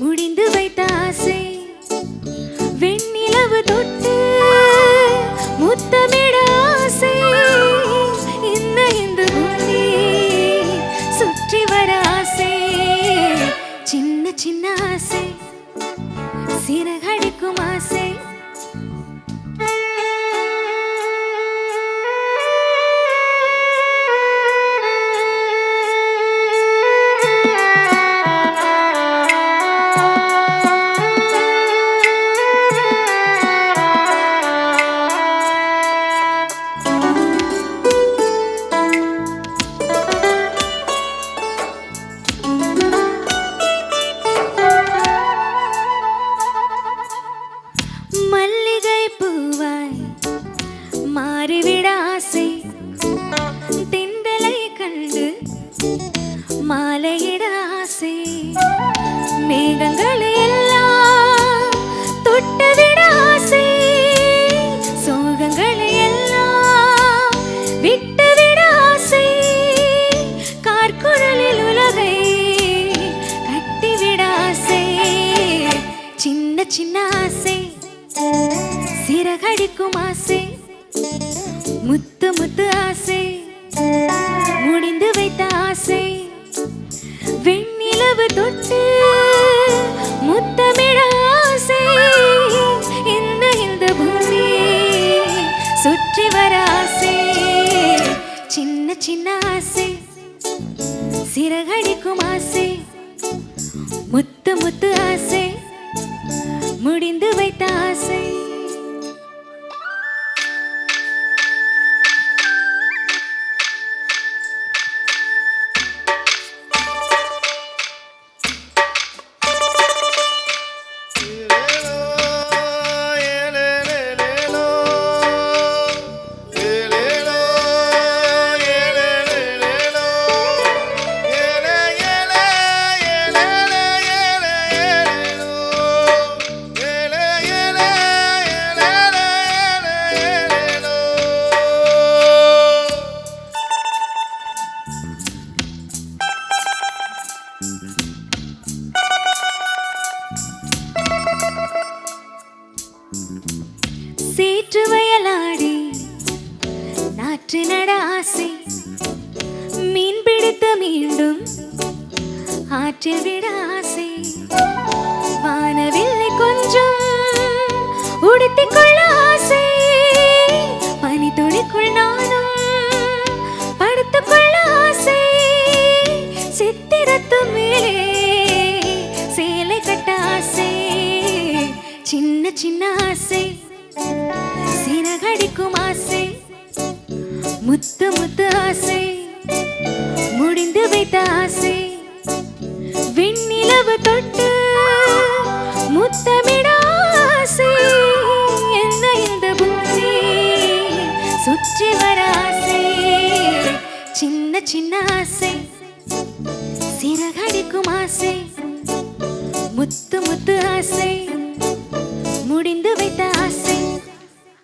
முடிந்து வைத்த ஆசை. வெண்ணிலவு தொட்டு முத்தமிட ஆசை. இந்த இந்த பூமி சுற்றி வர ஆசை. சின்ன சின்ன ஆசை. சிறகடிக்கும் ஆசை. பூவாய் மாறிவிட ஆசை தெந்தலை கண்டு மாலையிட ஆசை மேகங்களை எல்லாம் தொட்டுவிட ஆசை சோகங்களை எல்லாம் விட்டுவிட ஆசை உலகை கட்டிவிட ஆசை சின்ன சின்ன ஆசை. சிறகடிக்கும் ஆசை முத்து முத்து ஆசை முடிந்து வைத்த ஆசை. வெண்ணிலவு தொட்டு முத்தமிழ ஆசை. இந்த இந்த பூமி சுற்றி வர ஆசை. சின்ன சின்ன ஆசை சிறகடிக்கும் ஆசை. முத்து முத்து ஆசை முடிந்து வைத்த சீற்று வயலாடி நாற்று நட ஆசை. மீன் பிடித்த மீண்டும் ஆற்றில் விட ஆசை. வானவில்லை கொஞ்சம் உடுத்திக் கொள்ள ஆசை. பனி துளிக்குள் நானும் படுத்துக் கொள்ள ஆசை. சித்திரத்து மேலே சின்ன சின்ன ஆசை சிறகடிக்கும் ஆசை முத்து முத்து ஆசை முடிந்து வைத்த ஆசை. விண்ணிலவு தொட்டு முத்தமிட ஆசை. என்ன இந்த பூமி சுற்றி வர ஆசை. சின்ன சின்ன ஆசை சிறகடிக்கும் ஆசை முத்து முத்து ஆசை. முடிந்து வைத்த ஆசை.